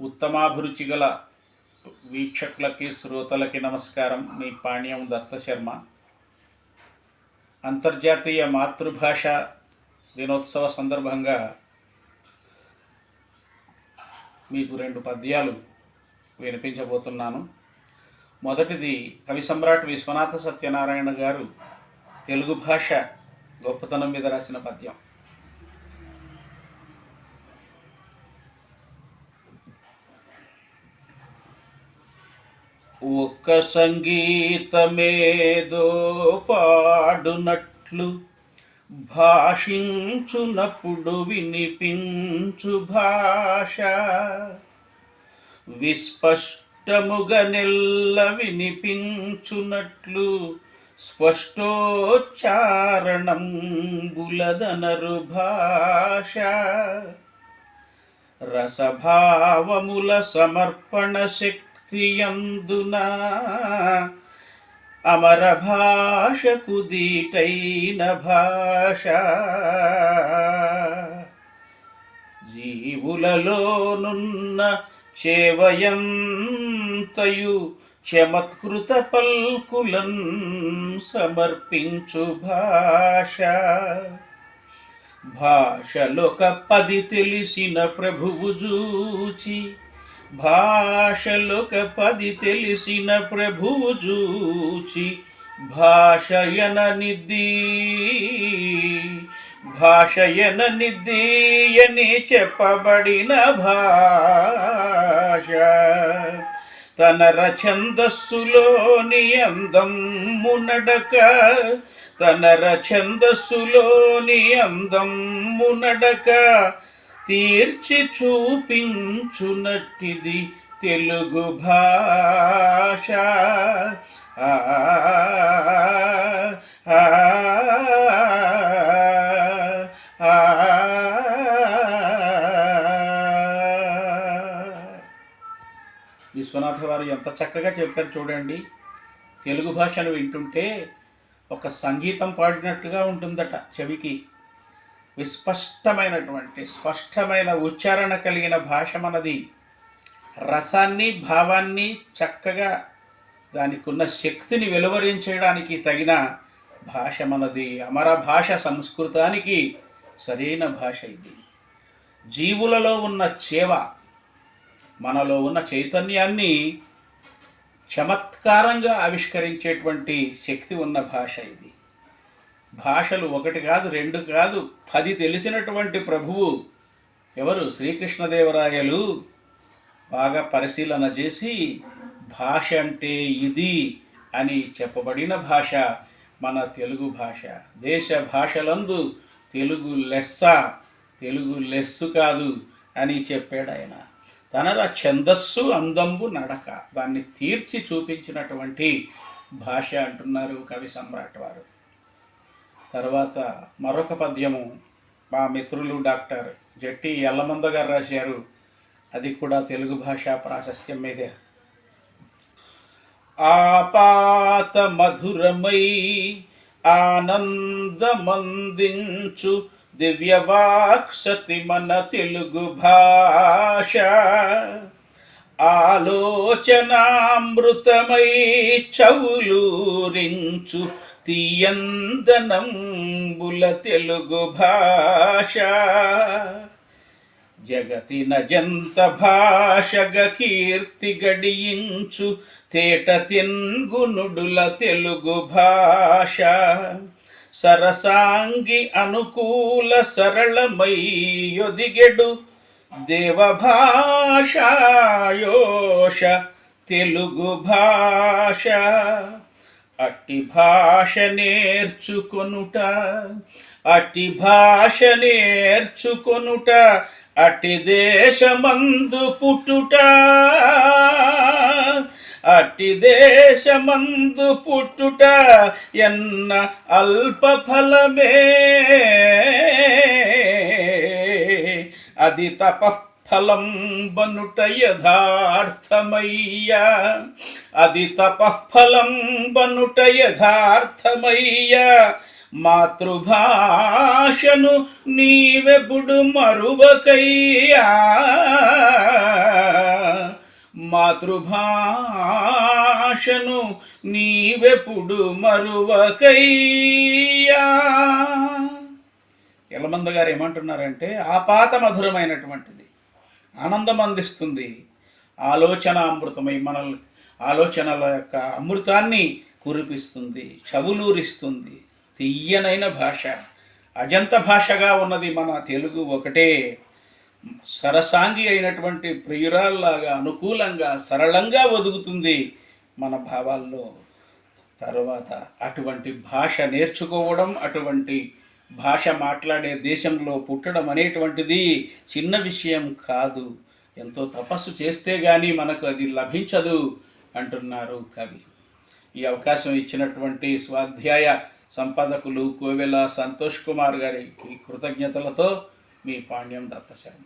ఉత్తమాభిరుచి గల వీక్షకులకి శ్రోతలకి నమస్కారం. మీ పాణ్యం దత్త శర్మ. అంతర్జాతీయ మాతృభాష దినోత్సవ సందర్భంగా మీకు రెండు పద్యాలు వినిపించబోతున్నాను. మొదటిది కవి సమ్రాట్ విశ్వనాథ సత్యనారాయణ గారు తెలుగు భాష గొప్పతనం మీద రాసిన పద్యం. ఒక్క సంగీతమేదో పాడునట్లు భాషించునప్పుడు వినిపించు భాష. విస్పష్టముగా నెల్ల వినిపించునట్లు స్పష్టోచ్చారణం బులదనరు భాష. రసభావముల సమర్పణ శక్తి శక్తియందున అమర భాషకు దీటైన భాష. జీవులలోనున్న చేవయంతయు చమత్కృత పల్కులన్ సమర్పించు భాష. భాషలొక పది తెలిసిన ప్రభువు చూచి భాషలొక పది తెలిసిన ప్రభువు చూచి భాషయన నిద్ది. భాషయన నిద్దీయని చెప్పబడిన భాష. తన రచందస్సులోని అందం మునడక తన రచందస్సులోని అందం మునడక తీర్చి చూపించునట్టిది తెలుగు భాష. ఆ, ఆ, విశ్వనాథ వారు ఎంత చక్కగా చెప్పారు చూడండి. తెలుగు భాషను వింటుంటే ఒక సంగీతం పాడినట్టుగా ఉంటుందట చెవికి. విస్పష్టమైనటువంటి స్పష్టమైన ఉచ్చారణ కలిగిన భాష మనది రసాన్ని భావాన్ని చక్కగా దానికున్న శక్తిని వెలువరించడానికి తగిన భాష మనది అమర భాష సంస్కృతానికి సరైన భాష ఇది. జీవులలో ఉన్న చేవ మనలో ఉన్న చైతన్యాన్ని చమత్కారంగా ఆవిష్కరించేటువంటి శక్తి ఉన్న భాష ఇది. భాషలు ఒకటి కాదు రెండు కాదు పది తెలిసినటువంటి ప్రభువు ఎవరు? శ్రీకృష్ణదేవరాయలు. బాగా పరిశీలన చేసి భాష అంటే ఇది అని చెప్పబడిన భాష మన తెలుగు భాష. దేశ భాషలందు తెలుగు లెస్స తెలుగు లెస్సు కాదు అని చెప్పాడు ఆయన. తనర ఛందస్సు అందంబు నడక. దాన్ని తీర్చి చూపించినటువంటి భాష అంటున్నారు కవి సమ్రాట్ వారు. తర్వాత మరొక పద్యము మా మిత్రులు డాక్టర్ జట్టి ఎల్లమంద గారు రాశారు. అది కూడా తెలుగు భాష ప్రాశస్త్యం మీదే. ఆపాత మధురమై ఆనందమందించు దివ్యవాక్సతి మన తెలుగు భాష. ఆలోచనామృతమై చవులూరించు తీయందనంబుల తెలుగు భాష. జగతిన జంత భాషగ కీర్తి గడియించు తేట తెన్గునుడుల తెలుగు భాష. సరసాంగి అనుకూల సరళమై యొదిగెడు దేవభాషాయోష తెలుగు భాష అట్టి భాష నేర్చుకొనుట అట్టి భాష నేర్చుకొనుట అట్టి దేశమందు పుట్టుట అట్టి దేశమందు పుట్టుట ఎన్న అల్ప ఫలమే. అది తపఃఫలం బనుట యథార్థమయ్యా అది తపఃఫలం బనుట యథార్థమయ్యా మాతృభాషను నీవెప్పుడు మరువకయ్యా. మాతృభాషను నీవెప్పుడు మరువకయ్యా. యలమంద గారు ఏమంటున్నారంటే ఆపాత మధురమైనటువంటిది ఆనందం అందిస్తుంది ఆలోచన అమృతమై మన ఆలోచనల యొక్క అమృతాన్ని కురిపిస్తుంది చవులూరిస్తుంది. తీయనైన భాష అజంత భాషగా ఉన్నది మన తెలుగు ఒకటే. సరసాంగి అయినటువంటి ప్రియురాల్లాగా అనుకూలంగా సరళంగా ఒదుగుతుంది మన భావాల్లో. తర్వాత అటువంటి భాష నేర్చుకోవడం అటువంటి భాష మాట్లాడే దేశంలో పుట్టడం అనేటువంటిది చిన్న విషయం కాదు. ఎంతో తపస్సు చేస్తే కానీ మనకు అది లభించదు అంటున్నారు కవి. ఈ అవకాశం ఇచ్చినటువంటి స్వాధ్యాయ సంపాదకులు కోవెల సంతోష్ కుమార్ గారికి కృతజ్ఞతలతో మీ పాండ్యం దత్తశర్మ